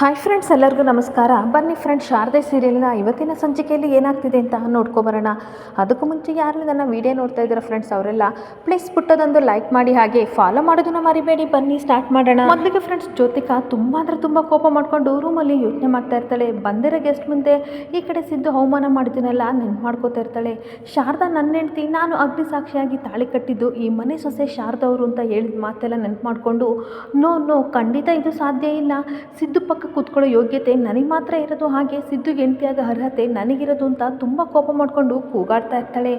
Hi friends ಎಲ್ಲರಿಗೂ ನಮಸ್ಕಾರ. ಬನ್ನಿ ಫ್ರೆಂಡ್ಸ್ ಶಾರದೆ ಸೀರಿಯಲ್ನ ಇವತ್ತಿನ ಸಂಚಿಕೆಯಲ್ಲಿ ಏನಾಗ್ತಿದೆ ಅಂತ ನೋಡ್ಕೊಬರೋಣ ಅದಕ್ಕೂ ಮುಂಚೆ ಯಾರು ನನ್ನ ವಿಡಿಯೋ ನೋಡ್ತಾ ಇದ್ದಾರೆ ಫ್ರೆಂಡ್ಸ್ ಅವರೆಲ್ಲ ಪ್ಲೀಸ್ ಪುಟ್ಟದೊಂದು ಲೈಕ್ ಮಾಡಿ, ಹಾಗೆ ಫಾಲೋ ಮಾಡೋದನ್ನ ಮರಿಬೇಡಿ. ಬನ್ನಿ ಸ್ಟಾರ್ಟ್ ಮಾಡೋಣ. ಮೊದಲಿಗೆ ಫ್ರೆಂಡ್ಸ್ ಜ್ಯೋತಿಕಾ ತುಂಬ ಅಂದರೆ ತುಂಬ ಕೋಪ ಮಾಡ್ಕೊಂಡು ರೂಮಲ್ಲಿ ಯೋಚನೆ ಮಾಡ್ತಾ ಇರ್ತಾಳೆ. ಬಂದಿರೋ ಗೆಸ್ಟ್ ಮುಂದೆ ಈ ಕಡೆ ಸಿದ್ದು ಅವಮಾನ ಮಾಡಿದ್ದೀನಲ್ಲ ನೆನ್ಪು ಮಾಡ್ಕೋತಾ ಇರ್ತಾಳೆ. ಶಾರದಾ ನನ್ನ ಹೆಂಡ್ತಿ, ನಾನು ಅಗ್ನಿ ಸಾಕ್ಷಿಯಾಗಿ ತಾಳಿ ಕಟ್ಟಿದ್ದು, ಈ ಮನೆ ಸೊಸೆ ಶಾರದವರು ಅಂತ ಹೇಳಿದ ಮಾತೆಲ್ಲ ನೆನ್ಪು ಮಾಡಿಕೊಂಡು ನೋ ನೋ ಖಂಡಿತ ಇದು ಸಾಧ್ಯ ಇಲ್ಲ. ಸಿದ್ದು ಪಕ್ಕ ಕೂತ್ಕೊಳ್ಳೋ ಯೋಗ್ಯತೆ ನನಗೆ ಮಾತ್ರ ಇರೋದು ಹಾಗೆ ಸಿದ್ದು ಗೆಂಟಿಯಾದ ಅರ್ಹತೆ ನನಗಿರೋದು ಅಂತ ತುಂಬ ಕೋಪ ಮಾಡಿಕೊಂಡು ಕೂಗಾಡ್ತಾ ಇರ್ತಾಳೆ.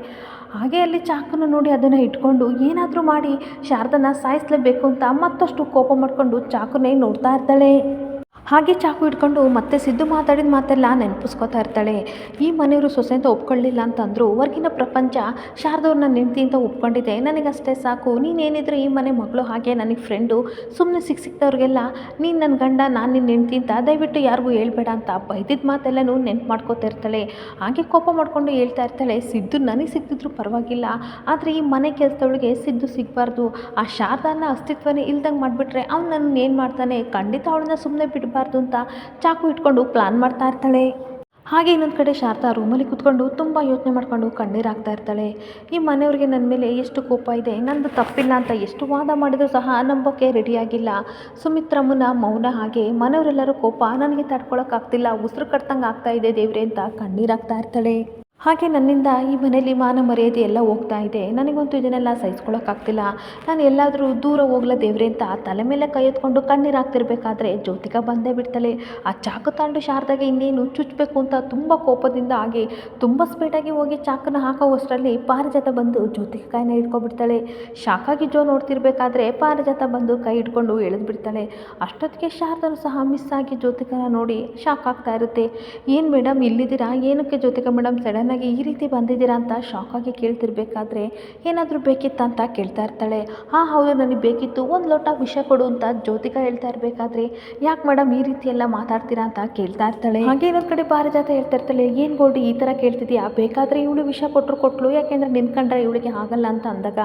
ಹಾಗೆ ಅಲ್ಲಿ ಚಾಕುನ ನೋಡಿ ಅದನ್ನು ಇಟ್ಕೊಂಡು ಏನಾದರೂ ಮಾಡಿ ಶಾರದನ ಸಾಯಿಸಲೇಬೇಕು ಅಂತ ಮತ್ತಷ್ಟು ಕೋಪ ಮಾಡಿಕೊಂಡು ಚಾಕುನೇ ನೋಡ್ತಾ ಇರ್ತಾಳೆ. ಹಾಗೆ ಚಾಕು ಇಟ್ಕೊಂಡು ಮತ್ತೆ ಸಿದ್ದು ಮಾತಾಡಿದ ಮಾತೆಲ್ಲ ನೆನಪಿಸ್ಕೊತಾ ಇರ್ತಾಳೆ. ಈ ಮನೆಯವರು ಸೊಸೆಯಿಂದ ಒಪ್ಕೊಳ್ಳಿಲ್ಲ ಅಂತಂದರು, ಹೊರ್ಗಿನ ಪ್ರಪಂಚ ಶಾರದವ್ರನ್ನ ನೆಂಟಿ ಅಂತ ಒಪ್ಕೊಂಡಿದೆ. ನನಗಷ್ಟೇ ಸಾಕು. ನೀನೇನಿದ್ರು ಈ ಮನೆ ಮಗಳು ಹಾಗೆ ನನಗೆ ಫ್ರೆಂಡು ಸುಮ್ಮನೆ ಸಿಕ್ಕ ಸಿಕ್ತವ್ರಿಗೆಲ್ಲ ನೀನು ನನ್ನ ಗಂಡ, ನಾನು ನಿನ್ನ ಹೆಂಡ್ತಿ ಅಂತ ದಯವಿಟ್ಟು ಯಾರಿಗೂ ಹೇಳ್ಬೇಡ ಅಂತ ಬೈದಿದ್ದ ಮಾತೆಲ್ಲನೂ ನೆನ್ಪು ಮಾಡ್ಕೋತಾ ಇರ್ತಾಳೆ. ಹಾಗೆ ಕೋಪ ಮಾಡಿಕೊಂಡು ಹೇಳ್ತಾ ಇರ್ತಾಳೆ, ಸಿದ್ದು ನನಗೆ ಸಿಕ್ತಿದ್ರು ಪರವಾಗಿಲ್ಲ. ಆದರೆ ಈ ಮನೆ ಕೆಲಸದವಳಿಗೆ ಸಿದ್ದು ಸಿಗಬಾರ್ದು. ಆ ಶಾರದಾನ ಅಸ್ತಿತ್ವನೇ ಇಲ್ದಂಗೆ ಮಾಡಿಬಿಟ್ರೆ ಅವ್ನು ನನ್ನ ಏನು ಮಾಡ್ತಾನೆ? ಖಂಡಿತ ಅವಳನ್ನ ಸುಮ್ಮನೆ ಬಿಡಬಾರ್ದು ಅಂತ ಚಾಕು ಇಟ್ಕೊಂಡು ಪ್ಲಾನ್ ಮಾಡ್ತಾ ಇರ್ತಾಳೆ. ಹಾಗೆ ಇನ್ನೊಂದು ಕಡೆ ಶಾರದಾ ರೂಮಲ್ಲಿ ಕೂತ್ಕೊಂಡು ತುಂಬ ಯೋಚನೆ ಮಾಡಿಕೊಂಡು ಕಣ್ಣೀರು ಹಾಕ್ತಾ ಇರ್ತಾಳೆ. ಈ ಮನೆಯವ್ರಿಗೆ ನನ್ನ ಮೇಲೆ ಎಷ್ಟು ಕೋಪ ಇದೆ, ನಂದು ತಪ್ಪಿಲ್ಲ ಅಂತ ಎಷ್ಟು ವಾದ ಮಾಡಿದರೂ ಸಹ ನಂಬೋಕ್ಕೆ ರೆಡಿಯಾಗಿಲ್ಲ ಸುಮಿತ್ರಮ್ಮನ ಮೌನ ಹಾಗೆ ಮನೆಯವರೆಲ್ಲರೂ ಕೋಪ, ನನಗೆ ತಡ್ಕೊಳಕ್ಕಾಗ್ತಿಲ್ಲ, ಉಸಿರು ಕಟ್ತಂಗೆ ಆಗ್ತಾ ಇದೆ ದೇವ್ರೆ ಅಂತ ಕಣ್ಣೀರು ಹಾಕ್ತಾ ಇರ್ತಾಳೆ. ಹಾಗೆ ನನ್ನಿಂದ ಈ ಮನೆಯಲ್ಲಿ ಮಾನ ಮರ್ಯಾದೆ ಎಲ್ಲ ಹೋಗ್ತಾ ಇದೆ. ನನಗಂತೂ ಇದನ್ನೆಲ್ಲ ಸಹಿಸ್ಕೊಳ್ಳೋಕ್ಕಾಗ್ತಿಲ್ಲ. ನಾನು ಎಲ್ಲಾದರೂ ದೂರ ಹೋಗ್ಲಾ ದೇವ್ರೆ ಅಂತ ತಲೆ ಮೇಲೆ ಕೈ ಎತ್ಕೊಂಡು ಕಣ್ಣೀರು ಹಾಕ್ತಿರ್ಬೇಕಾದ್ರೆ ಜ್ಯೋತಿಕ ಬಂದೇ ಬಿಡ್ತಾಳೆ. ಆ ಚಾಕು ತಾಂಡು ಶಾರದಾಗೆ ಇನ್ನೇನು ಚುಚ್ಚಬೇಕು ಅಂತ ತುಂಬ ಕೋಪದಿಂದ ಆಗಿ ತುಂಬ ಸ್ಪೀಡಾಗಿ ಹೋಗಿ ಚಾಕನ ಹಾಕೋವಷ್ಟರಲ್ಲಿ ಪಾರಿಜಾತ ಬಂದು ಜ್ಯೋತಿಕ ಕೈನ ಹಿಡ್ಕೊಬಿಡ್ತಾಳೆ. ಶಾಕಾಗಿ ಜೋ ನೋಡ್ತಿರ್ಬೇಕಾದ್ರೆ ಪಾರಿಜಾತ ಬಂದು ಕೈ ಹಿಡ್ಕೊಂಡು ಎಳೆದು ಬಿಡ್ತಾಳೆ. ಅಷ್ಟೊತ್ತಿಗೆ ಶಾರದನು ಸಹ ಮಿಸ್ ಆಗಿ ಜ್ಯೋತಿಕನ ನೋಡಿ ಶಾಕ್ ಆಗ್ತಾ ಇರುತ್ತೆ. ಏನು ಮೇಡಮ್ ಇಲ್ಲಿದ್ದೀರಾ? ಏನಕ್ಕೆ ಜ್ಯೋತಿಕ ಮೇಡಮ್ ಸಡನ್ನಾಗಿ ಈ ರೀತಿ ಬಂದಿದ್ದೀರಾ ಅಂತ ಶಾಕಾಗಿ ಕೇಳ್ತಿರ್ಬೇಕಾದ್ರೆ ಏನಾದರೂ ಬೇಕಿತ್ತಾ ಅಂತ ಕೇಳ್ತಾ ಇರ್ತಾಳೆ. ಹಾಂ ಹೌದು, ನನಗೆ ಬೇಕಿತ್ತು. ಒಂದು ಲೋಟ ವಿಷ ಕೊಡು ಅಂತ ಜ್ಯೋತಿಕಾ ಹೇಳ್ತಾ ಇರಬೇಕಾದ್ರೆ ಯಾಕೆ ಮೇಡಮ್ ಈ ರೀತಿ ಎಲ್ಲ ಮಾತಾಡ್ತೀರಾ ಅಂತ ಕೇಳ್ತಾ ಇರ್ತಾಳೆ. ಹಾಗೆ ಇನ್ನೊಂದು ಕಡೆ ಪಾರಿಜಾತ ಹೇಳ್ತಾ ಇರ್ತಾಳೆ, ಏನು ಗೋಲ್ಡಿ ಈ ಥರ ಕೇಳ್ತಿದ್ಯಾ ಬೇಕಾದರೆ ಇವಳು ವಿಷ ಕೊಟ್ಟರು ಕೊಟ್ಟಲು ಯಾಕೆಂದರೆ ನಿಂತ್ಕೊಂಡ್ರೆ ಇವಳಿಗೆ ಆಗಲ್ಲ ಅಂತ ಅಂದಾಗ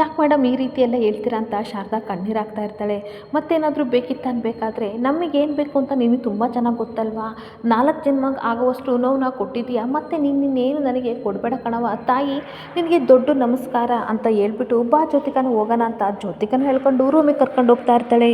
ಯಾಕೆ ಮೇಡಮ್ ಈ ರೀತಿ ಎಲ್ಲ ಹೇಳ್ತೀರಾ ಅಂತ ಶಾರದಾ ಕಣ್ಣೀರು ಹಾಕ್ತಾ ಇರ್ತಾಳೆ. ಮತ್ತೇನಾದರೂ ಬೇಕಿತ್ತ ಅನ್ಬೇಕಾದ್ರೆ ನಮಗೇನು ಬೇಕು ಅಂತ ನಿನಗೆ ತುಂಬ ಚೆನ್ನಾಗಿ ಗೊತ್ತಲ್ವಾ? ನಾಲ್ಕು ಜನ್ಮಗೆ ಆಗುವಷ್ಟು ನೋವು ನಾವು ಕೊಟ್ಟಿದ್ದೀಯಾ? ಮತ್ತು ನೀನು ನನಗೆ ಕೊಡಬೇಡ ಕಣವ ತಾಯಿ, ನಿನಗೆ ದೊಡ್ಡ ನಮಸ್ಕಾರ ಅಂತ ಹೇಳ್ಬಿಟ್ಟು ಬಾ ಜ್ಯೋತಿಕನ ಹೋಗೋಣ ಅಂತ ಜ್ಯೋತಿಕನ ಹೇಳ್ಕೊಂಡು ರೂಮಿಗೆ ಕರ್ಕೊಂಡು ಹೋಗ್ತಾ ಇರ್ತಾಳೆ.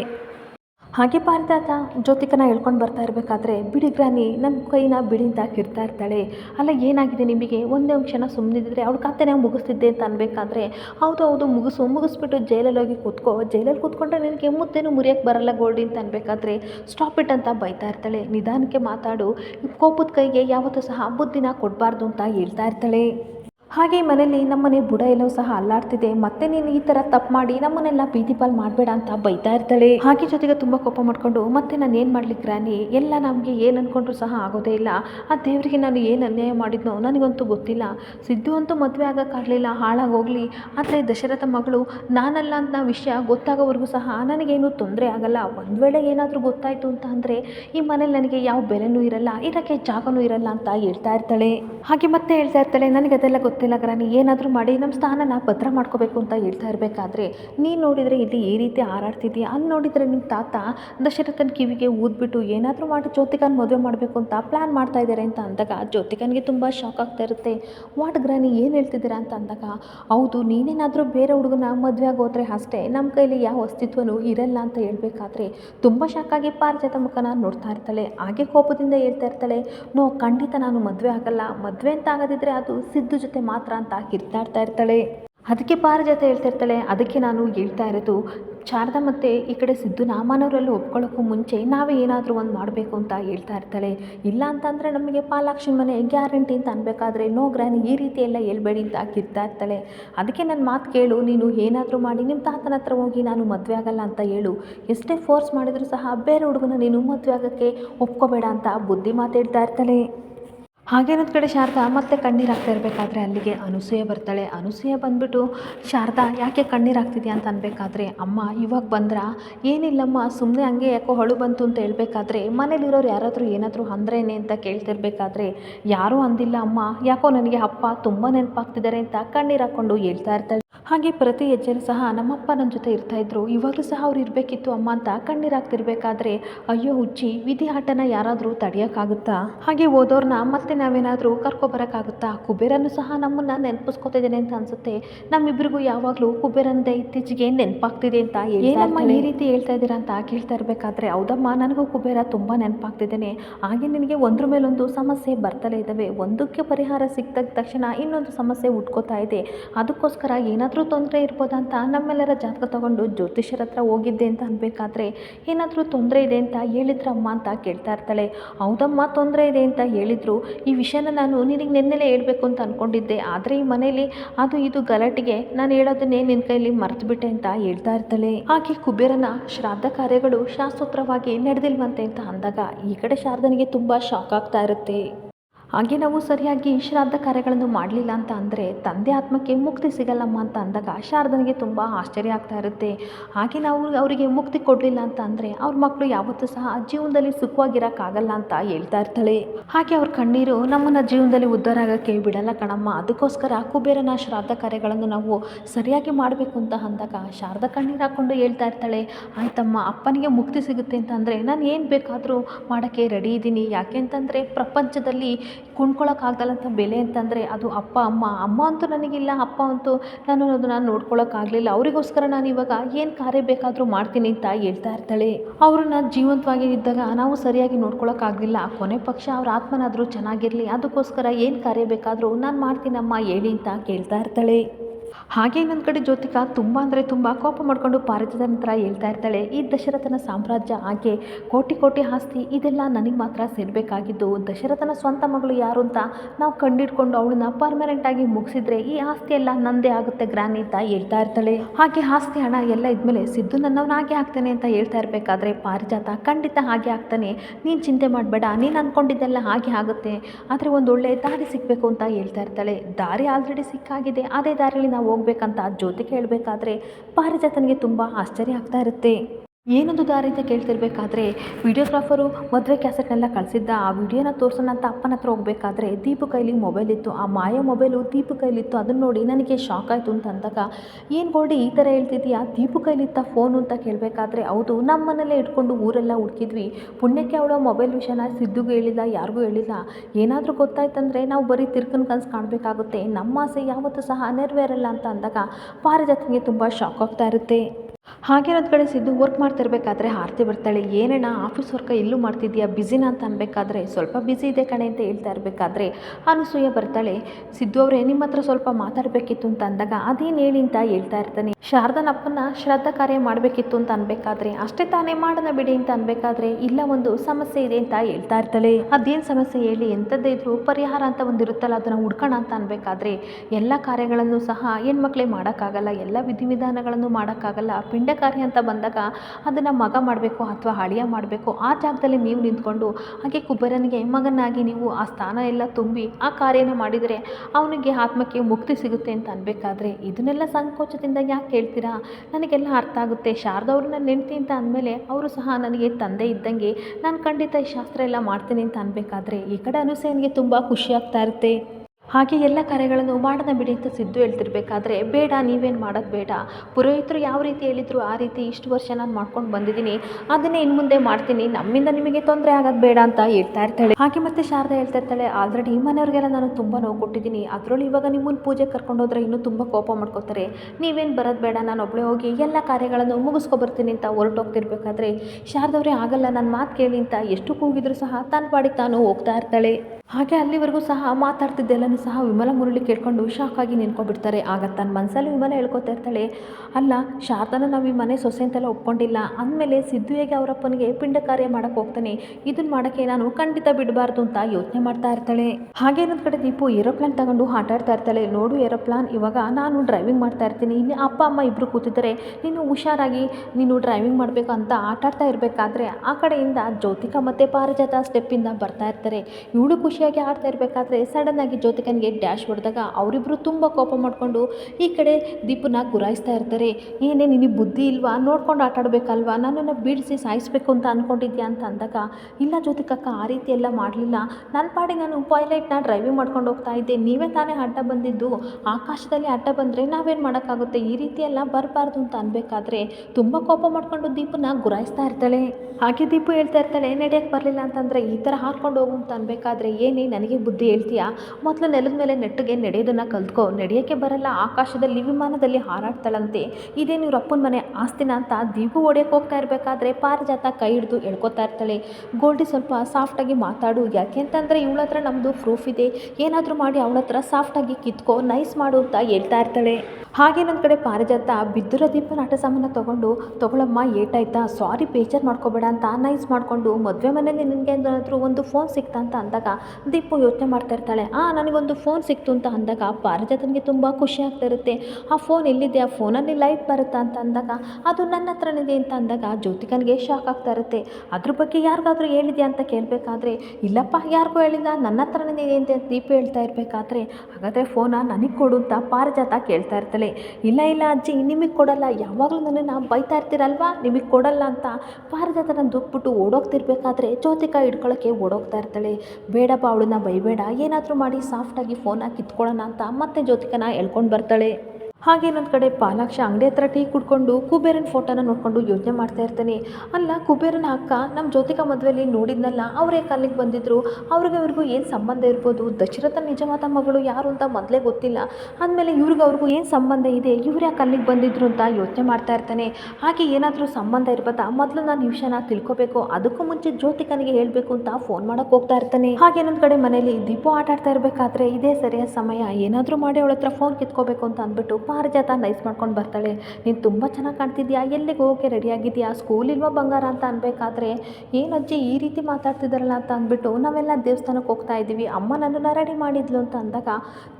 ಹಾಗೆ ಪಾರಿದಾತ ಜ್ಯೋತಿಕನ ಹೇಳ್ಕೊಂಡು ಬರ್ತಾ ಇರಬೇಕಾದ್ರೆ, ಬಿಡಿ ಗ್ರಾನಿ ನನ್ನ ಕೈನ ಬಿಡಿ ಅಂತ ಕಿರ್ತಾ ಇರ್ತಾಳೆ. ಅಲ್ಲ, ಏನಾಗಿದೆ ನಿಮಗೆ? ಒಂದೇ ಒಂದು ಕ್ಷಣ ಸುಮ್ಮನಿದ್ರೆ ಅವಳು ಕತೆನ ಮುಗಿಸ್ತಿದ್ದೆ ಅಂತ ಅನ್ಬೇಕಾದ್ರೆ, ಹೌದು ಹೌದು, ಮುಗಿಸು, ಮುಗಿಸ್ಬಿಟ್ಟು ಜೈಲಲ್ಲಿ ಹೋಗಿ ಕೂತ್ಕೋ. ಜೈಲಲ್ಲಿ ಕೂತ್ಕೊಂಡ್ರೆ ನಿನಗೆ ಮುದ್ದೇನು ಮುರಿಯೋಕ್ಕೆ ಬರಲ್ಲ ಗೋಲ್ಡಿ ಅಂತ ಅನ್ಬೇಕಾದ್ರೆ, ಸ್ಟಾಪ್ ಇಟ್ ಅಂತ ಬೈತಾ ಇರ್ತಾಳೆ. ನಿಧಾನಕ್ಕೆ ಮಾತಾಡು. ಕೋಪದ ಕೈಗೆ ಯಾವತ್ತೂ ಸಹ ಬುದ್ಧಿನ ಕೊಡಬಾರ್ದು ಅಂತ ಹೇಳ್ತಾ ಇರ್ತಾಳೆ. ಹಾಗೆ ಮನೇಲಿ ನಮ್ಮನೆ ಬುಡ ಎಲ್ಲವೂ ಸಹ ಅಲ್ಲಾಡ್ತಿದೆ. ಮತ್ತೆ ನೀನು ಈ ಥರ ತಪ್ಪು ಮಾಡಿ ನಮ್ಮನ್ನೆಲ್ಲ ಬೀದಿ ಪಾಲ್ ಮಾಡಬೇಡ ಅಂತ ಬೈತಾ ಇರ್ತಾಳೆ. ಹಾಗೆ ಜೊತೆಗೆ ತುಂಬ ಕೋಪ ಮಾಡ್ಕೊಂಡು, ಮತ್ತೆ ನಾನು ಏನು ಮಾಡ್ಲಿಕ್ಕೆ ರಾಣಿ ಎಲ್ಲ ನಮಗೆ ಏನು ಅನ್ಕೊಂಡ್ರು ಸಹ ಆಗೋದೇ ಇಲ್ಲ. ಆ ದೇವರಿಗೆ ನಾನು ಏನು ಅನ್ಯಾಯ ಮಾಡಿದ್ನೋ ನನಗಂತೂ ಗೊತ್ತಿಲ್ಲ. ಸಿದ್ದು ಅಂತೂ ಮದುವೆ ಆಗೋಕ್ಕಾಗಲಿಲ್ಲ ಹಾಳಾಗೋಗ್ಲಿ. ಆದರೆ ದಶರಥ ಮಗಳು ನಾನಲ್ಲ ಅಂತ ವಿಷಯ ಗೊತ್ತಾಗೋವರೆಗೂ ಸಹ ನನಗೇನು ತೊಂದರೆ ಆಗಲ್ಲ. ಒಂದು ವೇಳೆ ಏನಾದರೂ ಗೊತ್ತಾಯಿತು ಅಂತ ಅಂದರೆ, ಈ ಮನೇಲಿ ನನಗೆ ಯಾವ ಬೆಲೆನೂ ಇರಲ್ಲ ಇರೋಕ್ಕೆ ಜಾಗನೂ ಇರಲ್ಲ ಅಂತ ಹೇಳ್ತಾ ಇರ್ತಾಳೆ. ಹಾಗೆ ಮತ್ತೆ ಹೇಳ್ತಾ ಇರ್ತಾಳೆ ನನಗೆ ಅದೆಲ್ಲ ಗೊತ್ತಿಲ್ಲ ಏನಾದರೂ ಮಾಡಿ ನಮ್ಮ ಸ್ಥಾನನ ಭದ್ರ ಮಾಡ್ಕೋಬೇಕು ಅಂತ ಹೇಳ್ತಾ ಇರಬೇಕಾದ್ರೆ, ನೀನು ನೋಡಿದರೆ ಇಲ್ಲಿ ಈ ರೀತಿ ಹಾರಾಡ್ತಿದ್ದೀಯ ಅಲ್ಲಿ ನೋಡಿದರೆ ನಿಮ್ಮ ತಾತ ದಶರಥನ ಕಿವಿಗೆ ಊದ್ಬಿಟ್ಟು ಏನಾದರೂ ಮಾಡಿ ಜ್ಯೋತಿಕನ್ ಮದುವೆ ಮಾಡಬೇಕು ಅಂತ ಪ್ಲ್ಯಾನ್ ಮಾಡ್ತಾ ಇದ್ದಾರೆ ಅಂತ ಅಂದಾಗ ಜ್ಯೋತಿಕನಿಗೆ ತುಂಬ ಶಾಕ್ ಆಗ್ತಾ ಇರುತ್ತೆ. ವಾಟ್ ಗ್ರಾನಿ, ಏನು ಹೇಳ್ತಿದ್ದೀರಾ ಅಂತ ಅಂದಾಗ, ಹೌದು, ನೀನೇನಾದರೂ ಬೇರೆ ಹುಡುಗನ ಮದುವೆ ಆಗೋದ್ರೆ ಅಷ್ಟೇ ನಮ್ಮ ಕೈಲಿ ಯಾವ ಅಸ್ತಿತ್ವನೂ ಇರಲ್ಲ ಅಂತ ಹೇಳ್ಬೇಕಾದ್ರೆ ತುಂಬ ಶಾಕಾಗಿ ಪಾರಿಜಾತ ಮುಖನ ನೋಡ್ತಾ ಇರ್ತಾಳೆ. ಹಾಗೆ ಕೋಪದಿಂದ ಹೇಳ್ತಾ ಇರ್ತಾಳೆ, ನೋ, ಖಂಡಿತ ನಾನು ಮದುವೆ ಆಗಲ್ಲ. ಮದುವೆ ಅಂತ ಆಗೋದಿದ್ರೆ ಅದು ಸಿದ್ದು ಜೊತೆ ಮಾತ್ರ ಅಂತ ಕಿರ್ತಾಡ್ತಾ ಇರ್ತಾಳೆ. ಅದಕ್ಕೆ ಪಾರಿಜಾತ ಹೇಳ್ತಾ ಇರ್ತಾಳೆ, ಅದಕ್ಕೆ ನಾನು ಹೇಳ್ತಾ ಇರೋದು, ಶಾರದಾ ಮತ್ತೆ ಈ ಕಡೆ ಸಿದ್ದು ನಾಮನವರಲ್ಲಿ ಒಪ್ಕೊಳ್ಳೋಕ್ಕೂ ಮುಂಚೆ ನಾವೇ ಏನಾದರೂ ಒಂದು ಮಾಡಬೇಕು ಅಂತ ಹೇಳ್ತಾ ಇರ್ತಾಳೆ. ಇಲ್ಲ ಅಂತಂದರೆ ನಮಗೆ ಪಾಲಾಕ್ಷಿ ಮನೆ ಗ್ಯಾರಂಟಿ ಅಂತ ಅನ್ಬೇಕಾದ್ರೆ ನೋ ಗ್ರಾನಿ ಈ ರೀತಿ ಎಲ್ಲ ಹೇಳ್ಬೇಡಿ ಅಂತ ಕಿರ್ತಾ ಇರ್ತಾಳೆ. ಅದಕ್ಕೆ ನನ್ನ ಮಾತು ಕೇಳು, ನೀನು ಏನಾದರೂ ಮಾಡಿ ನಿಮ್ಮ ತಾತನ ಹತ್ರ ಹೋಗಿ ನಾನು ಮದುವೆ ಆಗಲ್ಲ ಅಂತ ಹೇಳು. ಎಷ್ಟೇ ಫೋರ್ಸ್ ಮಾಡಿದರೂ ಸಹ ಬೇರೆ ಹುಡುಗನ ನೀನು ಮದುವೆ ಆಗೋಕ್ಕೆ ಒಪ್ಕೋಬೇಡ ಅಂತ ಬುದ್ಧಿ ಮಾತಾಡ್ತಾ ಇರ್ತಾಳೆ. ಹಾಗೇನೊಂದು ಕಡೆ ಶಾರದಾ, ಮತ್ತೆ ಕಣ್ಣೀರು ಹಾಕ್ತಾ ಇರಬೇಕಾದ್ರೆ ಅಲ್ಲಿಗೆ ಅನುಸೂಯ ಬರ್ತಾಳೆ. ಅನುಸೂಯ ಬಂದ್ಬಿಟ್ಟು, ಶಾರದಾ, ಯಾಕೆ ಕಣ್ಣೀರು ಹಾಕ್ತಿದ್ಯಾ ಅಂತ ಅನ್ಬೇಕಾದ್ರೆ, ಅಮ್ಮ ಇವಾಗ ಬಂದ್ರಾ? ಏನಿಲ್ಲಮ್ಮ ಸುಮ್ಮನೆ ಹಂಗೆ ಯಾಕೋ ಹೊಳು ಬಂತು ಅಂತ ಹೇಳಬೇಕಾದ್ರೆ, ಮನೇಲಿರೋರು ಯಾರಾದರೂ ಏನಾದರೂ ಅಂದ್ರೇನೆ ಅಂತ ಕೇಳ್ತಿರ್ಬೇಕಾದ್ರೆ, ಯಾರೂ ಅಂದಿಲ್ಲ ಅಮ್ಮ. ಯಾಕೋ ನನಗೆ ಅಪ್ಪ ತುಂಬ ನೆನಪಾಗ್ತಿದ್ದಾರೆ ಅಂತ ಕಣ್ಣೀರು ಹಾಕ್ಕೊಂಡು ಹೇಳ್ತಾ ಇರ್ತಾಳೆ. ಹಾಗೆ ಪ್ರತಿ ಹೆಜ್ಜೆನೂ ಸಹ ನಮ್ಮಪ್ಪ ನನ್ನ ಜೊತೆ ಇರ್ತಾಯಿದ್ರು ಇವಾಗಲೂ ಸಹ ಅವ್ರು ಇರಬೇಕಿತ್ತು ಅಮ್ಮ ಅಂತ ಕಣ್ಣೀರಾಗ್ತಿರ್ಬೇಕಾದ್ರೆ ಅಯ್ಯೋ ಹುಚ್ಚಿ ವಿಧಿ ಆಟನ ಯಾರಾದರೂ ತಡೆಯೋಕ್ಕಾಗುತ್ತಾ ಹಾಗೆ ಓದೋರ್ನ ಮತ್ತೆ ನಾವೇನಾದರೂ ಕರ್ಕೊಬರೋಕ್ಕಾಗುತ್ತಾ? ಕುಬೇರನು ಸಹ ನಮ್ಮನ್ನು ನೆನಪಿಸ್ಕೊತಿದ್ದೇನೆ ಅಂತ ಅನಿಸುತ್ತೆ. ನಮ್ಮಿಬ್ಬರಿಗೂ ಯಾವಾಗಲೂ ಕುಬೇರನದೇ ಇತ್ತೀಚೆಗೆ ನೆನಪಾಗ್ತಿದೆ ಅಂತ ಏನಮ್ಮ ಈ ರೀತಿ ಹೇಳ್ತಾ ಇದ್ದೀರಾ ಅಂತ ಕೇಳ್ತಾ ಇರಬೇಕಾದ್ರೆ ಹೌದಮ್ಮ ನನಗೂ ಕುಬೇರ ತುಂಬ ನೆನಪಾಗ್ತಿದ್ದೇನೆ. ಹಾಗೆ ನಿನಗೆ ಒಂದ್ರ ಮೇಲೊಂದು ಸಮಸ್ಯೆ ಬರ್ತಲೇ ಇದ್ದಾವೆ. ಒಂದಕ್ಕೆ ಪರಿಹಾರ ಸಿಕ್ಕಿದ ತಕ್ಷಣ ಇನ್ನೊಂದು ಸಮಸ್ಯೆ ಉಟ್ಕೋತಾ ಇದೆ. ಅದಕ್ಕೋಸ್ಕರ ಏನಾದರೂ ತೊಂದರೆ ಇರ್ಬೋದಾ ಅಂತ ನಮ್ಮೆಲ್ಲರ ಜಾತಕ ತಗೊಂಡು ಜ್ಯೋತಿಷ್ಯರ ಹತ್ರ ಹೋಗಿದ್ದೆ ಅಂತ ಅನ್ಬೇಕಾದ್ರೆ ಏನಾದರೂ ತೊಂದರೆ ಇದೆ ಅಂತ ಹೇಳಿದ್ರಮ್ಮ ಅಂತ ಕೇಳ್ತಾ ಇರ್ತಾಳೆ. ಹೌದಮ್ಮ, ತೊಂದರೆ ಇದೆ ಅಂತ ಹೇಳಿದ್ರು. ಈ ವಿಷಯನ ನಾನು ನಿನಗೆ ನಿನ್ನೆಲೆ ಹೇಳಬೇಕು ಅಂತ ಅಂದ್ಕೊಂಡಿದ್ದೆ ಆದರೆ ಈ ಮನೇಲಿ ಅದು ಇದು ಗಲಾಟೆಗೆ ನಾನು ಹೇಳೋದನ್ನೇ ನಿನ್ನ ಕೈಲಿ ಮರೆತುಬಿಟ್ಟೆ ಅಂತ ಹೇಳ್ತಾ ಇರ್ತಾಳೆ. ಹಾಗೆ ಕುಬೇರನ ಶ್ರಾದ್ದ ಕಾರ್ಯಗಳು ಶಾಸ್ತ್ರೋತ್ರವಾಗಿ ನಡೆದಿಲ್ವಂತೆ ಅಂತ ಅಂದಾಗ ಈ ಕಡೆ ಶಾರದನಿಗೆ ತುಂಬ ಶಾಕ್ ಆಗ್ತಾ ಇರುತ್ತೆ. ಹಾಗೆ ನಾವು ಸರಿಯಾಗಿ ಶ್ರಾದ್ದ ಕಾರ್ಯಗಳನ್ನು ಮಾಡಲಿಲ್ಲ ಅಂತ ಅಂದರೆ ತಂದೆ ಆತ್ಮಕ್ಕೆ ಮುಕ್ತಿ ಸಿಗಲ್ಲಮ್ಮ ಅಂತ ಅಂದಾಗ ಶಾರದನಿಗೆ ತುಂಬ ಆಶ್ಚರ್ಯ ಆಗ್ತಾ ಇರುತ್ತೆ. ಹಾಗೆ ನಾವು ಅವರಿಗೆ ಮುಕ್ತಿ ಕೊಡಲಿಲ್ಲ ಅಂತ ಅಂದರೆ ಅವ್ರ ಮಕ್ಕಳು ಯಾವತ್ತೂ ಸಹ ಜೀವನದಲ್ಲಿ ಸುಖವಾಗಿರೋಕ್ಕಾಗಲ್ಲ ಅಂತ ಹೇಳ್ತಾ ಇರ್ತಾಳೆ. ಹಾಗೆ ಅವ್ರ ಕಣ್ಣೀರು ನಮ್ಮನ್ನು ಜೀವನದಲ್ಲಿ ಉದ್ಧಾರ ಆಗೋಕ್ಕೆ ಬಿಡಲ್ಲ ಕಣಮ್ಮ. ಅದಕ್ಕೋಸ್ಕರ ಕುಬೇರನ ಶ್ರಾದ್ದ ಕಾರ್ಯಗಳನ್ನು ನಾವು ಸರಿಯಾಗಿ ಮಾಡಬೇಕು ಅಂತ ಅಂದಾಗ ಶಾರದಾ ಕಣ್ಣೀರು ಹಾಕ್ಕೊಂಡು ಹೇಳ್ತಾ ಇರ್ತಾಳೆ. ಆಯ್ತಮ್ಮ, ಅಪ್ಪನಿಗೆ ಮುಕ್ತಿ ಸಿಗುತ್ತೆ ಅಂತಂದರೆ ನಾನು ಏನು ಬೇಕಾದರೂ ಮಾಡೋಕ್ಕೆ ರೆಡಿ ಇದ್ದೀನಿ. ಯಾಕೆ ಅಂತಂದರೆ ಪ್ರಪಂಚದಲ್ಲಿ ಕೊಂಡ್ಕೊಳ್ಳೋಕ್ಕಾಗ್ದಲ್ಲಂಥ ಬೆಲೆ ಅಂತಂದರೆ ಅದು ಅಪ್ಪ, ಅಮ್ಮ. ಅಮ್ಮ ಅಂತೂ ನನಗಿಲ್ಲ, ಅಪ್ಪ ಅಂತೂ ನಾನು ಅದನ್ನು ನೋಡ್ಕೊಳ್ಳೋಕ್ಕಾಗಲಿಲ್ಲ ಅವರಿಗೋಸ್ಕರ ನಾನು ಇವಾಗ ಏನು ಕಾರ್ಯ ಬೇಕಾದರೂ ಮಾಡ್ತೀನಿ ಅಂತ ಹೇಳ್ತಾ ಇರ್ತಾಳೆ. ಅವ್ರನ್ನ ಜೀವಂತವಾಗಿ ಇದ್ದಾಗ ನಾವು ಸರಿಯಾಗಿ ನೋಡ್ಕೊಳ್ಳೋಕ್ಕಾಗಲಿಲ್ಲ ಕೊನೆ ಪಕ್ಷ ಅವ್ರ ಆತ್ಮನಾದರೂ ಚೆನ್ನಾಗಿರಲಿ. ಅದಕ್ಕೋಸ್ಕರ ಏನು ಕಾರ್ಯ ಬೇಕಾದರೂ ನಾನು ಮಾಡ್ತೀನಮ್ಮ, ಹೇಳಿ ಅಂತ ಕೇಳ್ತಾ ಇರ್ತಾಳೆ. ಹಾಗೆ ಇನ್ನೊಂದು ಕಡೆ ಜ್ಯೋತಿಕಾ ತುಂಬ ಅಂದರೆ ತುಂಬ ಕೋಪ ಮಾಡಿಕೊಂಡು ಪಾರಿಜಾತನ ಹತ್ರ ಹೇಳ್ತಾ ಇರ್ತಾಳೆ, ಈ ದಶರಥನ ಸಾಮ್ರಾಜ್ಯ ಹಾಗೆ ಕೋಟಿ ಕೋಟಿ ಆಸ್ತಿ ಇದೆಲ್ಲ ನನಗೆ ಮಾತ್ರ ಸೇರಬೇಕಾಗಿದ್ದು, ದಶರಥನ ಸ್ವಂತ ಮಗಳು ಯಾರು ಅಂತ ನಾವು ಕಂಡಿಡ್ಕೊಂಡು ಅವಳನ್ನ ಪರ್ಮನೆಂಟಾಗಿ ಮುಗಿಸಿದ್ರೆ ಈ ಆಸ್ತಿ ಎಲ್ಲ ನಂದೇ ಆಗುತ್ತೆ ಗ್ರಾನಿ ಅಂತ ಹೇಳ್ತಾ ಇರ್ತಾಳೆ. ಹಾಗೆ ಆಸ್ತಿ ಹಣ ಎಲ್ಲ ಇದ್ಮೇಲೆ ಸಿದ್ದು ನನ್ನವನ ಹಾಗೆ ಆಗ್ತಾನೆ ಅಂತ ಹೇಳ್ತಾ ಇರಬೇಕಾದ್ರೆ ಪಾರಿಜಾತ ಖಂಡಿತ ಹಾಗೆ ಆಗ್ತಾನೆ ನೀನು ಚಿಂತೆ ಮಾಡಬೇಡ, ನೀನು ಅಂದ್ಕೊಂಡಿದ್ದೆಲ್ಲ ಹಾಗೆ ಆಗುತ್ತೆ, ಆದರೆ ಒಂದು ಒಳ್ಳೆ ದಾರಿ ಸಿಗಬೇಕು ಅಂತ ಹೇಳ್ತಾ ಇರ್ತಾಳೆ. ದಾರಿ ಆಲ್ರೆಡಿ ಸಿಕ್ಕಾಗಿದೆ, ಅದೇ ದಾರಿಯಲ್ಲಿ ನಾವು ಹೋಗ್ಬೇಕಂತ ಜ್ಯೋತಿ ಕೇಳಬೇಕಾದ್ರೆ ಪಾರಿಜಾತನಿಗೆ ತುಂಬ ಆಶ್ಚರ್ಯ ಆಗ್ತಾ ಇರುತ್ತೆ. ಏನೊಂದು ದಾರಿ ಅಂತ ಕೇಳ್ತಿರ್ಬೇಕಾದ್ರೆ ವಿಡಿಯೋಗ್ರಾಫರು ಮದುವೆ ಕ್ಯಾಸೆಟ್ನೆಲ್ಲ ಕಳಿಸಿದ್ದ, ಆ ವಿಡಿಯೋನ ತೋರ್ಸೋಣ ಅಂತ ಅಪ್ಪನ ಹತ್ರ ಹೋಗ್ಬೇಕಾದ್ರೆ ದೀಪು ಕೈಲಿ ಮೊಬೈಲ್ ಇತ್ತು. ಆ ಮಾಯ ಮೊಬೈಲು ದೀಪು ಕೈಲಿತ್ತು ಅದನ್ನು ನೋಡಿ ನನಗೆ ಶಾಕ್ ಆಯಿತು ಅಂತ ಅಂದಾಗ, ಏನು ಗೋಡಿ ಈ ಥರ ಹೇಳ್ತಿದ್ಯಾ ದೀಪು ಕೈಲಿತ್ತ ಫೋನು ಅಂತ ಕೇಳಬೇಕಾದ್ರೆ ಹೌದು ನಮ್ಮ ಮನೇಲೇ ಇಟ್ಕೊಂಡು ಊರೆಲ್ಲ ಹುಡುಕಿದ್ವಿ. ಪುಣ್ಯಕ್ಕೆ ಅವಳ ಮೊಬೈಲ್ ವಿಷಯನ ಸಿದ್ದುಗೂ ಹೇಳಿಲ್ಲ, ಯಾರಿಗೂ ಹೇಳಿಲ್ಲ. ಏನಾದರೂ ಗೊತ್ತಾಯ್ತಂದರೆ ನಾವು ಬರೀ ತಿರ್ಕನ್ ಕನಸು ಕಾಣಬೇಕಾಗುತ್ತೆ. ನಮ್ಮ ಆಸೆ ಯಾವತ್ತೂ ಸಹ ನೆರವೇರಲ್ಲ ಅಂತ ಅಂದಾಗ, ಪಾರಿಜಾತನಿಗೆ ತುಂಬ ಶಾಕ್ ಆಗ್ತಾ ಇರುತ್ತೆ. ಹಾಗೆ ಒಂದು ಕಡೆ ಸಿದ್ದು ವರ್ಕ್ ಮಾಡ್ತಿರ್ಬೇಕಾದ್ರೆ ಆರತಿ ಬರ್ತಾಳೆ ಏನಣ್ಣ ಆಫೀಸ್ ವರ್ಕ ಇಲ್ಲೂ ಮಾಡ್ತಿದ್ಯಾ ಬ್ಯುಸಿನಾ ಅಂತ ಅನ್ಬೇಕಾದ್ರೆ ಸ್ವಲ್ಪ ಬ್ಯುಸಿ ಇದೆ ಕಣೆ ಅಂತ ಹೇಳ್ತಾ ಇರಬೇಕಾದ್ರೆ ಅನಸೂಯ ಬರ್ತಾಳೆ, ಸಿದ್ದು ಅವರೇ ನಿಮ್ಮ ಹತ್ರ ಸ್ವಲ್ಪ ಮಾತಾಡಬೇಕಿತ್ತು ಅಂತ ಅಂದಾಗ ಅದೇನು ಹೇಳಿ ಅಂತ ಹೇಳ್ತಾ ಇರ್ತಾನೆ. ಶಾರದನಪ್ಪನ ಶ್ರದ್ಧಾ ಕಾರ್ಯ ಮಾಡಬೇಕಿತ್ತು ಅಂತ ಅನ್ಬೇಕಾದ್ರೆ ಅಷ್ಟೇ ತಾನೇ ಮಾಡೋಣ ಬಿಡಿ ಅಂತ ಅನ್ಬೇಕಾದ್ರೆ ಇಲ್ಲ, ಒಂದು ಸಮಸ್ಯೆ ಇದೆ ಅಂತ ಹೇಳ್ತಾ ಇರ್ತಾಳೆ. ಅದೇನು ಸಮಸ್ಯೆ ಹೇಳಿ, ಎಂಥದ್ದೇ ಇದ್ರು ಪರಿಹಾರ ಅಂತ ಒಂದು ಇರುತ್ತಲ್ಲ, ಅದನ್ನು ಹುಡ್ಕೋಣ ಅಂತ ಅನ್ಬೇಕಾದ್ರೆ ಎಲ್ಲ ಕಾರ್ಯಗಳನ್ನು ಸಹ ಹೆಣ್ಮಕ್ಳೇ ಮಾಡೋಕ್ಕಾಗಲ್ಲ, ಎಲ್ಲ ವಿಧಿವಿಧಾನಗಳನ್ನು ಮಾಡೋಕ್ಕಾಗಲ್ಲ ಪಿಂಡ ಕಾರ್ಯ ಅಂತ ಬಂದಾಗ ಅದನ್ನು ಮಗ ಮಾಡಬೇಕು ಅಥವಾ ಅಳಿಯ ಮಾಡಬೇಕು, ಆ ಜಾಗದಲ್ಲಿ ನೀವು ನಿಂತ್ಕೊಂಡು ಹಾಗೆ ಕುಬೇರನಿಗೆ ಮಗನಾಗಿ ನೀವು ಆ ಸ್ಥಾನ ಎಲ್ಲ ತುಂಬಿ ಆ ಕಾರ್ಯನ ಮಾಡಿದರೆ ಅವನಿಗೆ ಆತ್ಮಕ್ಕೆ ಮುಕ್ತಿ ಸಿಗುತ್ತೆ ಅಂತ ಅನ್ಬೇಕಾದ್ರೆ ಇದನ್ನೆಲ್ಲ ಸಂಕೋಚದಿಂದ ಯಾಕೆ ಕೇಳ್ತೀರಾ ನನಗೆಲ್ಲ ಅರ್ಥ ಆಗುತ್ತೆ. ಶಾರದವ್ರನ್ನ ನೆಂಟಿ ಅಂತ ಅಂದಮೇಲೆ ಅವರು ಸಹ ನನಗೆ ತಂದೆ ಇದ್ದಂಗೆ ನಾನು ಖಂಡಿತ ಈ ಶಾಸ್ತ್ರ ಎಲ್ಲ ಮಾಡ್ತೀನಿ ಅಂತ ಅನ್ಬೇಕಾದ್ರೆ ಈ ಕಡೆ ಅನುಸೇನಿಗೆ ತುಂಬ ಖುಷಿ ಆಗ್ತಾ ಇರುತ್ತೆ. ಹಾಗೆ ಎಲ್ಲ ಕಾರ್ಯಗಳನ್ನು ಮಾಡೋಣ ಬಿಡಿ ಅಂತ ಸಿದ್ದು ಹೇಳ್ತಿರ್ಬೇಕಾದ್ರೆ, ಬೇಡ, ನೀವೇನು ಮಾಡೋದು ಬೇಡ. ಪುರೋಹಿತರು ಯಾವ ರೀತಿ ಹೇಳಿದ್ರು ಆ ರೀತಿ ಇಷ್ಟು ವರ್ಷ ನಾನು ಮಾಡ್ಕೊಂಡು ಬಂದಿದ್ದೀನಿ. ಅದನ್ನೇ ಇನ್ನು ಮುಂದೆ ಮಾಡ್ತೀನಿ. ನಮ್ಮಿಂದ ನಿಮಗೆ ತೊಂದರೆ ಆಗೋದು ಬೇಡ ಅಂತ ಹೇಳ್ತಾ ಇರ್ತಾಳೆ. ಹಾಗೆ ಮತ್ತೆ ಶಾರದಾ ಹೇಳ್ತಾ ಇರ್ತಾಳೆ, ಆಲ್ರೆಡಿ ಈ ಮನೆಯವ್ರಿಗೆಲ್ಲ ನಾನು ತುಂಬ ನೋವು ಕೊಟ್ಟಿದ್ದೀನಿ. ಅದರಲ್ಲಿ ಇವಾಗ ನಿಮ್ಮನ್ನು ಪೂಜೆ ಕರ್ಕೊಂಡೋದ್ರೆ ಇನ್ನೂ ತುಂಬ ಕೋಪ ಮಾಡ್ಕೋತಾರೆ. ನೀವೇನು ಬರೋದು ಬೇಡ. ನಾನು ಒಬ್ಬಳೇ ಹೋಗಿ ಎಲ್ಲ ಕಾರ್ಯಗಳನ್ನು ಮುಗಿಸ್ಕೊ ಬರ್ತೀನಿ ಅಂತ ಹೊರಟೋಗ್ತಿರ್ಬೇಕಾದ್ರೆ, ಶಾರದವ್ರೆ ಆಗಲ್ಲ ನನ್ನ ಮಾತು ಕೇಳಿ ಅಂತ ಎಷ್ಟು ಕೂಗಿದ್ರು ಸಹ ತನ್ನ ಪಾಡಿಗೆ ತಾನು ಹೋಗ್ತಾ ಇರ್ತಾಳೆ. ಹಾಗೆ ಅಲ್ಲಿವರೆಗೂ ಸಹ ಮಾತಾಡ್ತಿದ್ದೆಲ್ಲನೂ ಸಹ ವಿಮಲ ಮುರಳಿ ಕೇಳ್ಕೊಂಡು ಶಾಕಾಗಿ ಆಗಿ ನಿಂತ್ಕೊಬಿಡ್ತಾರೆ ಆಗ ತನ್ನ ಮನಸ್ಸಲ್ಲಿ ವಿಮಲ ಹೇಳ್ಕೊತಾ ಇರ್ತಾಳೆ, ಅಲ್ಲ, ಶಾರದನ ನಾವು ಈ ಮನೆ ಸೊಸೆ ಅಂತೆಲ್ಲ ಒಪ್ಕೊಂಡಿಲ್ಲ. ಅಂದಮೇಲೆ ಸಿದ್ದು ಹೇಗೆ ಅವರಪ್ಪನಿಗೆ ಪಿಂಡ ಕಾರ್ಯ ಮಾಡಕ್ಕೆ ಹೋಗ್ತಾನೆ? ಇದನ್ನ ಮಾಡೋಕ್ಕೆ ನಾನು ಖಂಡಿತ ಬಿಡಬಾರ್ದು ಅಂತ ಯೋಚನೆ ಮಾಡ್ತಾ ಇರ್ತಾಳೆ. ಹಾಗೆ ಕಡೆ ದೀಪು ಏರೋಪ್ಲಾನ್ ತಗೊಂಡು ಆಟಾಡ್ತಾ ಇರ್ತಾಳೆ. ನೋಡು ಏರೋಪ್ಲಾನ್, ಇವಾಗ ನಾನು ಡ್ರೈವಿಂಗ್ ಮಾಡ್ತಾ ಇರ್ತೀನಿ. ಇಲ್ಲಿ ಅಪ್ಪ, ಅಮ್ಮ ಇಬ್ಬರು ಕೂತಿದ್ದಾರೆ. ನೀನು ಹುಷಾರಾಗಿ, ನೀನು ಡ್ರೈವಿಂಗ್ ಮಾಡಬೇಕು ಅಂತ ಆಟಾಡ್ತಾ ಇರಬೇಕಾದ್ರೆ ಆ ಕಡೆಯಿಂದ ಜ್ಯೋತಿಕಾ ಮತ್ತು ಪಾರಿಜಾತ ಸ್ಟೆಪ್ಪಿಂದ ಬರ್ತಾ ಇರ್ತಾರೆ. ಇವಳು ಖುಷಿಯಾಗಿ ಆಡ್ತಾ ಇರಬೇಕಾದ್ರೆ ಸಡನ್ನಾಗಿ ಜ್ಯೋತಿಕಾ ಜ್ಯೋತಿಕನಿಗೆ ಡ್ಯಾಶ್ ಹೊಡೆದಾಗ ಅವರಿಬ್ಬರು ತುಂಬ ಕೋಪ ಮಾಡಿಕೊಂಡು ಈ ಕಡೆ ದೀಪನ ಗುರಾಯಿಸ್ತಾ ಇರ್ತಾರೆ. ಏನೇ ನಿನಗೆ ಬುದ್ಧಿ ಇಲ್ವಾ? ನೋಡ್ಕೊಂಡು ಆಟ ಆಡಬೇಕಲ್ವಾ? ನನ್ನನ್ನು ಬೀಳಿಸಿ ಸಾಯಿಸ್ಬೇಕು ಅಂತ ಅಂದ್ಕೊಂಡಿದ್ಯಾ ಅಂತ ಅಂದಾಗ, ಇಲ್ಲ ಜ್ಯೋತಿಕಕ್ಕ, ಆ ರೀತಿ ಎಲ್ಲ ಮಾಡಲಿಲ್ಲ. ನನ್ನ ಪಾಡಿಗೆ ನಾನು ಪೈಲಟ್ನ ಡ್ರೈವಿಂಗ್ ಮಾಡ್ಕೊಂಡು ಹೋಗ್ತಾ ಇದ್ದೆ. ನೀವೇ ತಾನೇ ಅಡ್ಡ ಬಂದಿದ್ದು. ಆಕಾಶದಲ್ಲಿ ಅಡ್ಡ ಬಂದರೆ ನಾವೇನು ಮಾಡೋಕ್ಕಾಗುತ್ತೆ? ಈ ರೀತಿ ಎಲ್ಲ ಬರಬಾರ್ದು ಅಂತ ಅನ್ಬೇಕಾದ್ರೆ ತುಂಬ ಕೋಪ ಮಾಡ್ಕೊಂಡು ದೀಪನ ಗುರಾಯಿಸ್ತಾ ಇರ್ತಾಳೆ. ಹಾಗೆ ದೀಪು ಹೇಳ್ತಾ ಇರ್ತಾಳೆ ನಡೆಯಕ್ಕೆ ಬರಲಿಲ್ಲ ಅಂತಂದರೆ ಈ ಥರ ಹಾಕ್ಕೊಂಡು ಹೋಗು ಅಂತ ಅನ್ಬೇಕಾದ್ರೆ ಏನೇ, ನನಗೆ ಬುದ್ಧಿ ಹೇಳ್ತೀಯಾ? ಮೊದಲು ನೆಲದ ಮೇಲೆ ನೆಟ್ಟಿಗೆ ನಡೆಯೋದನ್ನು ಕಲ್ತ್ಕೊ ನಡೆಯೋಕ್ಕೆ ಬರಲ್ಲ. ಆಕಾಶದಲ್ಲಿ, ವಿಮಾನದಲ್ಲಿ ಹಾರಾಡ್ತಾಳಂತೆ. ಇದೇನು ಇವ್ರ ಅಪ್ಪನ ಮನೆ ಆಸ್ತಿನ ಅಂತ ದೀಪು ಒಡೆಯಕ್ಕೆ ಹೋಗ್ತಾ ಇರಬೇಕಾದ್ರೆ ಪಾರಿಜಾತ ಕೈ ಹಿಡಿದು ಎಳ್ಕೊತಾ ಇರ್ತಾಳೆ. ಗೋಲ್ಡಿ ಸ್ವಲ್ಪ ಸಾಫ್ಟಾಗಿ ಮಾತಾಡು. ಯಾಕೆ ಅಂತಂದರೆ ಇವಳ ಹತ್ರ ನಮ್ಮದು ಪ್ರೂಫ್ ಇದೆ. ಏನಾದರೂ ಮಾಡಿ ಅವಳ ಹತ್ರ ಸಾಫ್ಟಾಗಿ ಕಿತ್ಕೊ ನೈಸ್ ಮಾಡು ಅಂತ ಹೇಳ್ತಾ ಇರ್ತಾಳೆ. ಹಾಗೆ ನನ್ನ ಕಡೆ ಪಾರಿಜಾತ ಬಿದ್ದಿರೋ ದೀಪ ನಾಟ ಸಾಮಾನು ತೊಗೊಂಡು, ತೊಗೊಳಮ್ಮ, ಏಟಾಯ್ತಾ? ಸಾರಿ ಬೇಜಾರು ಮಾಡ್ಕೋಬೇಡ ಅಂತ ನೈಸ್ ಮಾಡಿಕೊಂಡು ಮದುವೆ ಮನೇಲಿ ನಿನಗೆ ಏನಾದರೂ ಒಂದು ಫೋನ್ ಸಿಕ್ತಾ ಅಂತ ಅಂದಾಗ ದೀಪು ಯೋಚನೆ ಮಾಡ್ತಾ ಇರ್ತಾಳೆ. ಆ, ನನಗೊಂದು ಫೋನ್ ಸಿಕ್ತು ಅಂತ ಅಂದಾಗ ಪಾರಿಜಾತನಿಗೆ ತುಂಬ ಖುಷಿ ಆಗ್ತಾ ಇರುತ್ತೆ. ಆ ಫೋನ್ ಎಲ್ಲಿದೆ? ಆ ಫೋನಲ್ಲಿ ಲೈಟ್ ಬರುತ್ತಾ ಅಂತ ಅಂದಾಗ ಅದು ನನ್ನ ಹತ್ರನಿದೆ ಅಂತ ಅಂದಾಗ ಜ್ಯೋತಿಕನಿಗೆ ಶಾಕ್ ಆಗ್ತಾ ಇರುತ್ತೆ. ಅದ್ರ ಬಗ್ಗೆ ಯಾರಿಗಾದ್ರೂ ಹೇಳಿದ್ಯಾ ಅಂತ ಕೇಳಬೇಕಾದ್ರೆ, ಇಲ್ಲಪ್ಪ, ಯಾರಿಗೂ ಹೇಳಿಲ್ಲ. ನನ್ನ ಹತ್ರನಿದೆ ಇದೆ ಅಂತ ದೀಪ ಹೇಳ್ತಾ ಇರಬೇಕಾದ್ರೆ, ಹಾಗಾದರೆ ಫೋನ ನನಗೆ ಕೊಡು ಅಂತ ಪಾರಿಜಾತ ಕೇಳ್ತಾ ಇರ್ತಾಳೆ. ಇಲ್ಲ ಇಲ್ಲ ಅಜ್ಜಿ, ನಿಮಗೆ ಕೊಡಲ್ಲ. ಯಾವಾಗಲೂ ನನ್ನನ್ನು ಬೈತಾ ಇರ್ತೀರಲ್ವಾ? ನಿಮಗೆ ಕೊಡಲ್ಲ ಅಂತ ಪಾರಿಜಾತನ ದುಪ್ಪಿಟ್ಟು ಓಡೋಗ್ತಿರ್ಬೇಕಾದ್ರೆ ಜ್ಯೋತಿಕ ಹಿಡ್ಕೊಳ್ಳೋಕ್ಕೆ ಓಡೋಗ್ತಾ ಇರ್ತಾಳೆ. ಬೇಡಪ್ಪ, ಅವಳನ್ನ ಬೈಬೇಡ. ಏನಾದರೂ ಮಾಡಿ ಸಾಫ್ಟಾಗಿ ಫೋನ ಕಿತ್ಕೊಳ್ಳೋಣ ಅಂತ ಮತ್ತೆ ಜ್ಯೋತಿಕನ ಎಳ್ಕೊಂಡು ಬರ್ತಾಳೆ. ಹಾಗೆ ಇನ್ನೊಂದು ಕಡೆ ಪಾಲಾಕ್ಷ ಅಂಗಡಿ ಹತ್ರ ಟೀ ಕುಡ್ಕೊಂಡು ಕುಬೇರನ ಫೋಟೋನ ನೋಡಿಕೊಂಡು ಯೋಚನೆ ಮಾಡ್ತಾ ಇರ್ತಾನೆ. ಅಲ್ಲ, ಕುಬೇರನ ಅಕ್ಕ ನಮ್ಮ ಜ್ಯೋತಿಕ ಮದುವೆಯಲ್ಲಿ ನೋಡಿದ್ನಲ್ಲ, ಅವರೇ ಕಾಲಿಗೆ ಬಂದಿದ್ರು. ಅವ್ರಿಗೆ ಇವ್ರಿಗೂ ಏನು ಸಂಬಂಧ ಇರ್ಬೋದು? ದಶರಥ ನಿಜವಾದ ಮಗಳು ಯಾರು ಅಂತ ಮೊದಲೇ ಗೊತ್ತಿಲ್ಲ. ಅಂದಮೇಲೆ ಇವ್ರಿಗೆ ಅವ್ರಿಗೂ ಏನು ಸಂಬಂಧ ಇದೆ? ಇವ್ರು ಯಾಕೆ ಬಂದಿದ್ರು ಅಂತ ಯೋಚನೆ ಮಾಡ್ತಾ ಇರ್ತಾನೆ. ಹಾಗೆ ಏನಾದರೂ ಸಂಬಂಧ ಇರ್ಬೋದಾ ಮೊದಲು ನಾನು ವಿಷಯನ ತಿಳ್ಕೊಬೇಕು. ಅದಕ್ಕೂ ಮುಂಚೆ ಜ್ಯೋತಿಕನಿಗೆ ಹೇಳಬೇಕು ಅಂತ ಫೋನ್ ಮಾಡೋಕೆ ಹೋಗ್ತಾ ಇರ್ತಾನೆ. ಹಾಗೆ ಇನ್ನೊಂದು ಕಡೆ ಮನೇಲಿ ದೀಪು ಆಟ ಆಡ್ತಾ ಇರಬೇಕಾದ್ರೆ ಇದೇ ಸರಿಯಾದ ಸಮಯ. ಏನಾದರೂ ಮಾಡಿ ಅವಳ ಹತ್ರ ಫೋನ್ ಕಿತ್ಕೋಬೇಕು ಅಂತ ಅಂದ್ಬಿಟ್ಟು ಪಾರಿಜಾತ ನೈಸ್ ಮಾಡ್ಕೊಂಡು ಬರ್ತಾಳೆ. ನೀನು ತುಂಬ ಚೆನ್ನಾಗಿ ಕಾಣ್ತಿದ್ಯಾ? ಎಲ್ಲಿಗೆ ಹೋಗೋಕೆ ರೆಡಿ ಆಗಿದೆಯಾ? ಸ್ಕೂಲ್ ಬಂಗಾರ ಅಂತ ಅನ್ಬೇಕಾದ್ರೆ, ಏನು ಅಜ್ಜಿ ಈ ರೀತಿ ಮಾತಾಡ್ತಿದ್ದಾರಲ್ಲ ಅಂತ ಅಂದ್ಬಿಟ್ಟು ನಾವೆಲ್ಲ ದೇವಸ್ಥಾನಕ್ಕೆ ಹೋಗ್ತಾ ಇದ್ದೀವಿ. ಅಮ್ಮ ನನ್ನನ್ನು ರೆಡಿ ಮಾಡಿದ್ಲು ಅಂತ ಅಂದಾಗ,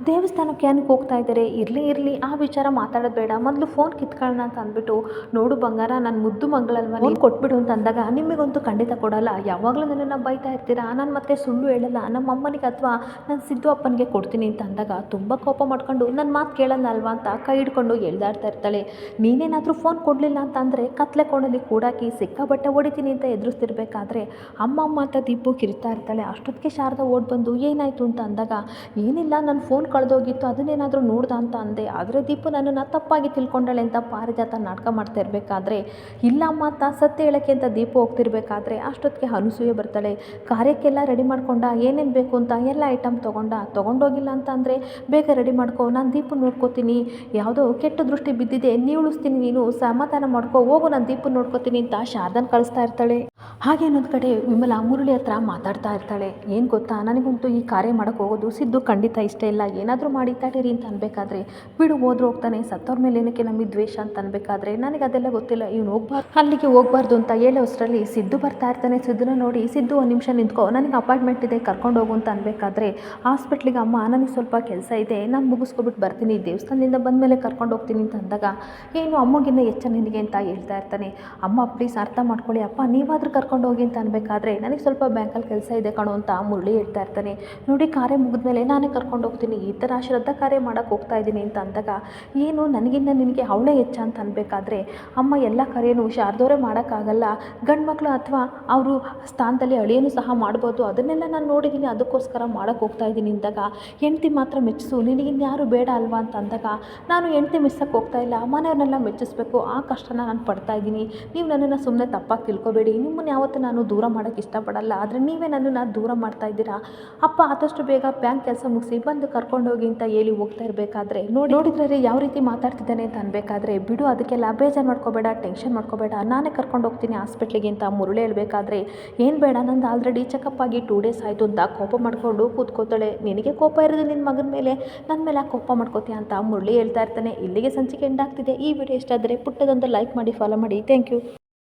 ದೇವಸ್ಥಾನಕ್ಕೆ ಏನಕ್ಕೆ ಹೋಗ್ತಾ ಇದ್ದಾರೆ ಇರಲಿ ಇರಲಿ, ಆ ವಿಚಾರ ಮಾತಾಡೋದು ಬೇಡ. ಮೊದಲು ಫೋನ್ ಕಿತ್ಕೊಳ್ಳೋಣ ಅಂತ ಅಂದ್ಬಿಟ್ಟು, ನೋಡು ಬಂಗಾರ, ನಾನು ಮುದ್ದು ಮಂಗಳಲ್ವ ನೀನು? ಕೊಟ್ಬಿಡು ಅಂತ ಅಂದಾಗ ನಿಮಗಂತೂ ಖಂಡಿತ ಕೊಡಲ್ಲ. ಯಾವಾಗಲೂ ನನ್ನನ್ನು ಬೈತಾ ಇರ್ತೀರಾ? ನಾನು ಮತ್ತೆ ಸುಳ್ಳು ಹೇಳಲ್ಲ. ನಮ್ಮ ಅಮ್ಮನಿಗೆ ಅಥವಾ ನಾನು ಸಿದ್ದು ಅಪ್ಪನಿಗೆ ಕೊಡ್ತೀನಿ ಅಂತ ಅಂದಾಗ, ತುಂಬ ಕೋಪ ಮಾಡ್ಕೊಂಡು ನನ್ನ ಮಾತು ಕೇಳಲ್ಲ ಅಲ್ವಾ? ಅಂತ ಕೈ ಹಿಡ್ಕೊಂಡು ಎಳ್ದಾಡ್ತಾ ಇರ್ತಾಳೆ. ನೀನೇನಾದರೂ ಫೋನ್ ಕೊಡಲಿಲ್ಲ ಅಂತಂದರೆ ಕತ್ಲೆ ಕೋಣಲ್ಲಿ ಕೂಡಾಕಿ ಸಿಕ್ಕಾಬಟ್ಟೆ ಹೊಡಿತೀನಿ ಅಂತ ಎದುರಿಸ್ತಿರ್ಬೇಕಾದ್ರೆ ಅಮ್ಮ ಅಮ್ಮ ಅಂತ ದೀಪು ಕಿರ್ತಾ ಇರ್ತಾಳೆ. ಅಷ್ಟೊತ್ತಿಗೆ ಶಾರದಾ ಓಡ್ ಬಂದು, ಏನಾಯಿತು? ಅಂತ ಅಂದಾಗ, ಏನಿಲ್ಲ ನನ್ನ ಫೋನ್ ಕಳೆದೋಗಿತ್ತು, ಅದನ್ನೇನಾದರೂ ನೋಡ್ದ? ಅಂತ ಅಂದೆ. ಆದರೆ ದೀಪು ನನ್ನನ್ನು ತಪ್ಪಾಗಿ ತಿಳ್ಕೊಂಡಳೆ ಅಂತ ಪಾರಿಜಾತ ನಾಟಕ ಮಾಡ್ತಾ ಇರಬೇಕಾದ್ರೆ, ಇಲ್ಲ ಅಮ್ಮ ಅಂತ ಸತ್ಯ ಹೇಳೋಕ್ಕೆ ಅಂತ ದೀಪು ಹೋಗ್ತಿರ್ಬೇಕಾದ್ರೆ ಅಷ್ಟೊತ್ತಿಗೆ ಅನುಸೂಯೆ ಬರ್ತಾಳೆ. ಕಾರ್ಯಕ್ಕೆಲ್ಲ ರೆಡಿ ಮಾಡ್ಕೊಂಡ, ಏನೇನು ಬೇಕು ಅಂತ ಎಲ್ಲ ಐಟಮ್ ತೊಗೊಂಡ, ತೊಗೊಂಡೋಗಿಲ್ಲ ಅಂತ ಅಂದರೆ ಬೇಗ ರೆಡಿ ಮಾಡ್ಕೊ, ನಾನು ದೀಪು ನೋಡ್ಕೋತೀನಿ. ಯಾವುದೋ ಕೆಟ್ಟ ದೃಷ್ಟಿ ಬಿದ್ದಿದೆ ನೀ ಉಳಿಸ್ತೀನಿ ನೀನು, ಸಮಾಧಾನ ಮಾಡ್ಕೊ, ಹೋಗು, ನಾನು ದೀಪ ನೋಡ್ಕೋತೀನಿ ಅಂತ ಶಾರದನ್ ಕಳಿಸ್ತಾ ಇರ್ತಾಳೆ. ಹಾಗೆ ಇನ್ನೊಂದು ಕಡೆ ವಿಮಲ ಮುರುಳಿ ಹತ್ರ ಮಾತಾಡ್ತಾ ಇರ್ತಾಳೆ. ಏನು ಗೊತ್ತಾ, ನನಗಂತೂ ಈ ಕಾರ್ಯ ಮಾಡೋಕ್ಕೆ ಹೋಗೋದು ಸಿದ್ದು ಖಂಡಿತ ಇಷ್ಟ ಇಲ್ಲ. ಏನಾದರೂ ಮಾಡಿ ತಡೀರಿ ಅಂತ ಅನ್ಬೇಕಾದ್ರೆ, ಬಿಡು, ಹೋದ್ರು ಹೋಗ್ತಾನೆ, ಸತ್ತವ್ರ ಮೇಲೆ ಏನಕ್ಕೆ ನಮಗೆ ದ್ವೇಷ ಅಂತ ಅನ್ಬೇಕಾದ್ರೆ, ನನಗೆ ಅದೆಲ್ಲ ಗೊತ್ತಿಲ್ಲ, ಇವ್ನು ಹೋಗ್ಬಾರ್ದು, ಅಲ್ಲಿಗೆ ಹೋಗ್ಬಾರ್ದು ಅಂತ ಹೇಳೋಷ್ಟರಲ್ಲಿ ಸಿದ್ದು ಬರ್ತಾ ಇರ್ತಾನೆ. ಸಿದ್ದುನ ನೋಡಿ, ಸಿದ್ದು ಒಂದು ನಿಮಿಷ ನಿಂತ್ಕೊ, ನನಗೆ ಅಪಾಯಿಂಟ್ಮೆಂಟ್ ಇದೆ, ಕರ್ಕೊಂಡು ಹೋಗು ಅಂತ ಅನ್ಬೇಕಾದ್ರೆ, ಹಾಸ್ಪಿಟ್ಲಿಗೆ ಅಮ್ಮ, ನನಗೆ ಸ್ವಲ್ಪ ಕೆಲಸ ಇದೆ, ನಾನು ಮುಗಿಸ್ಕೊಬಿಟ್ಟು ಬರ್ತೀನಿ, ದೇವಸ್ಥಾನದಿಂದ ಬಂದಮೇಲೆ ಕರ್ಕೊಂಡು ಹೋಗ್ತೀನಿ ಅಂತ ಅಂದಾಗ ಏನು ಅಮ್ಮಗಿನ್ನ ಹೆಚ್ಚ ನಿನಗೆ ಅಂತ ಹೇಳ್ತಾ ಇರ್ತಾನೆ. ಅಮ್ಮ ಪ್ಲೀಸ್ ಅರ್ಥ ಮಾಡ್ಕೊಳ್ಳಿ. ಅಪ್ಪ, ನೀವಾದರೂ ಕರ್ಕೊಂಡು ಹೋಗಿ ಅಂತ ಅನ್ಬೇಕಾದ್ರೆ ನನಗೆ ಸ್ವಲ್ಪ ಬ್ಯಾಂಕಲ್ಲಿ ಕೆಲಸ ಇದೆ ಕಣೋ ಅಂತ ಮುರಳಿ ಹೇಳ್ತಾ ಇರ್ತಾನೆ. ನೋಡಿ, ಕಾರ್ಯ ಮುಗಿದ್ಮೇಲೆ ನಾನೇ ಕರ್ಕೊಂಡು ಹೋಗ್ತೀನಿ. ಈ ಥರ ಶ್ರದ್ಧಾ ಕಾರ್ಯ ಮಾಡೋಕ್ಕೆ ಹೋಗ್ತಾ ಇದ್ದೀನಿ ಅಂತ ಅಂದಾಗ, ಏನು, ನನಗಿನ್ನ ನಿನಗೆ ಅವಳೇ ಹೆಚ್ಚ ಅಂತ ಅನ್ಬೇಕಾದ್ರೆ, ಅಮ್ಮ ಎಲ್ಲ ಕಾರ್ಯನೂ ಶಾರದವರೇ ಮಾಡೋಕ್ಕಾಗಲ್ಲ. ಗಂಡು ಮಕ್ಕಳು ಅಥವಾ ಅವರು ಸ್ಥಾನದಲ್ಲಿ ಅಳಿಯನು ಸಹ ಮಾಡ್ಬೋದು. ಅದನ್ನೆಲ್ಲ ನಾನು ನೋಡಿದ್ದೀನಿ ಅದಕ್ಕೋಸ್ಕರ ಮಾಡೋಕ್ಕೆ ಹೋಗ್ತಾ ಇದ್ದೀನಿ. ಅಂದಾಗ, ಹೆಂಡತಿ ಮಾತ್ರ ಮೆಚ್ಚಿಸು. ನಿನಗಿನ್ಯಾರು ಬೇಡ ಅಲ್ವಾ? ಅಂತ ಅಂದಾಗ ನಾನು ಹೆಂಡ್ತಿ ಮಿಸ್ಸಕ್ಕೆ ಹೋಗ್ತಾ ಇಲ್ಲ ಮನೆಯವ್ರನ್ನೆಲ್ಲ ಮೆಚ್ಚಿಸ್ಬೇಕು, ಆ ಕಷ್ಟನ ನಾನು ಪಡ್ತಾ ಇದ್ದೀನಿ. ನೀವು ನನ್ನನ್ನು ಸುಮ್ಮನೆ ತಪ್ಪಾಗಿ ತಿಳ್ಕೊಬೇಡಿ. ನಿಮ್ಮನ್ನು ಯಾವತ್ತೂ ನಾನು ದೂರ ಮಾಡೋಕ್ಕೆ ಇಷ್ಟಪಡಲ್ಲ. ಆದರೆ ನೀವೇ ನನ್ನನ್ನು ದೂರ ಮಾಡ್ತಾ ಇದ್ದೀರಾ? ಅಪ್ಪ ಆದಷ್ಟು ಬೇಗ ಬ್ಯಾಂಕ್ ಕೆಲಸ ಮುಗಿಸಿ ಬಂದು ಕರ್ಕೊಂಡೋಗಿ ಅಂತ ಹೇಳಿ ಹೋಗ್ತಾ ಇರಬೇಕಾದ್ರೆ, ನೋಡಿ ನೋಡಿದ್ರೆ ಯಾವ ರೀತಿ ಮಾತಾಡ್ತಿದ್ದಾನೆ ಅಂತ ಅನ್ಬೇಕಾದ್ರೆ, ಬಿಡು, ಅದಕ್ಕೆಲ್ಲ ಬೇಜಾರು ಮಾಡ್ಕೋಬೇಡ, ಟೆನ್ಷನ್ ಮಾಡ್ಕೋಬೇಡ, ನಾನೇ ಕರ್ಕೊಂಡು ಹೋಗ್ತೀನಿ ಹಾಸ್ಪಿಟ್ಲಿಗೆ ಅಂತ ಮುರುಳೆ ಹೇಳಬೇಕಾದ್ರೆ, ಏನು ಬೇಡ, ನಂದು ಆಲ್ರೆಡಿ ಚೆಕಪ್ ಆಗಿ ಟೂ ಡೇಸ್ ಆಯಿತು ಅಂತ ಕೋಪ ಮಾಡ್ಕೊಂಡು ಕೂತ್ಕೋತಾಳೆ. ನಿನಗೆ ಕೋಪ ಇರೋದು ನಿನ್ನ ಮಗನ ಮೇಲೆ? ನನ್ನ ಮೇಲೆ ಕೋಪ ಮಾಡ್ಕೋತೀಯ ಅಂತ ಮುರುಳಿ ಹೇಳ್ತಾ ಇರ್ತಾನೆ. ಇಲ್ಲಿಗೆ ಸಂಚಿಕೆ ಎಂಡ್ ಆಗ್ತಿದೆ. ಈ ವಿಡಿಯೋ ಇಷ್ಟ ಆದರೆ ಪುಟ್ಟದೊಂದು ಲೈಕ್ ಮಾಡಿ ಫಾಲೋ ಮಾಡಿ. Thank you